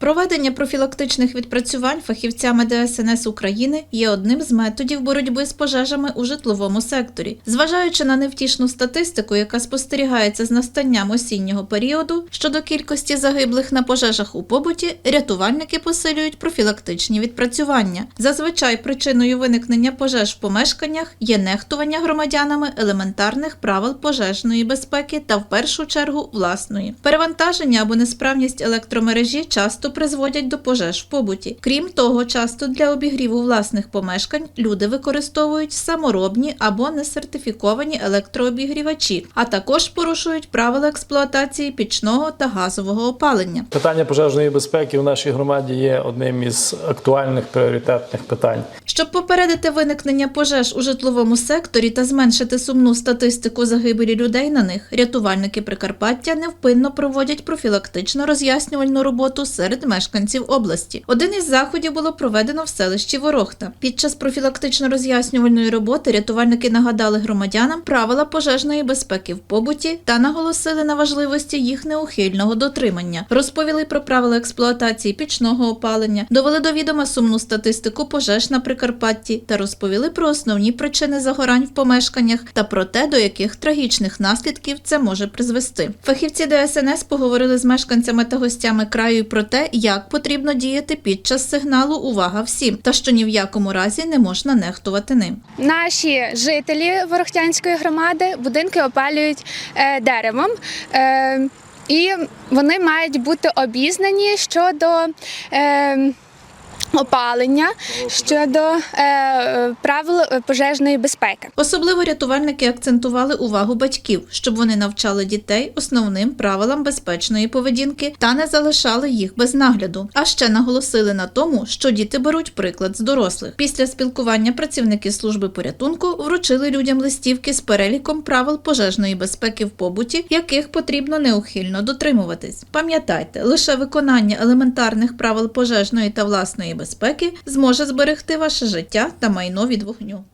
Проведення профілактичних відпрацювань фахівцями ДСНС України є одним з методів боротьби з пожежами у житловому секторі. Зважаючи на невтішну статистику, яка спостерігається з настанням осіннього періоду щодо кількості загиблих на пожежах у побуті, рятувальники посилюють профілактичні відпрацювання. Зазвичай причиною виникнення пожеж в помешканнях є нехтування громадянами елементарних правил пожежної безпеки та в першу чергу власної. Перевантаження або несправність електромережі часто призводять до пожеж в побуті. Крім того, часто для обігріву власних помешкань люди використовують саморобні або несертифіковані електрообігрівачі, а також порушують правила експлуатації пічного та газового опалення. Питання пожежної безпеки в нашій громаді є одним із актуальних пріоритетних питань. Щоб попередити виникнення пожеж у житловому секторі та зменшити сумну статистику загибелі людей на них, рятувальники Прикарпаття невпинно проводять профілактично роз'яснювальну роботу серед мешканців області. Один із заходів було проведено в селищі Ворохта. Під час профілактично роз'яснювальної роботи рятувальники нагадали громадянам правила пожежної безпеки в побуті та наголосили на важливості їх неухильного дотримання. Розповіли про правила експлуатації пічного опалення, довели до відома сумну статистику пожеж на Прикарпатті та розповіли про основні причини загорань в помешканнях та про те, до яких трагічних наслідків це може призвести. Фахівці ДСНС поговорили з мешканцями та гостями краю про те, як потрібно діяти під час сигналу Увага всім, та що ні в якому разі не можна нехтувати ним. Наші жителі Ворохтянської громади будинки опалюють е, деревом. Е, і вони мають бути обізнані щодо е, опалення, щодо е, правил пожежної безпеки. Особливо рятувальники акцентували увагу батьків, щоб вони навчали дітей основним правилам безпечної поведінки та не залишали їх без нагляду. А ще наголосили на тому, що діти беруть приклад з дорослих. Після спілкування працівники служби порятунку вручили людям листівки з переліком правил пожежної безпеки в побуті, яких потрібно неухильно дотримуватись. Пам'ятайте, лише виконання елементарних правил пожежної та власної безпеки зможе зберегти ваше життя та майно від вогню.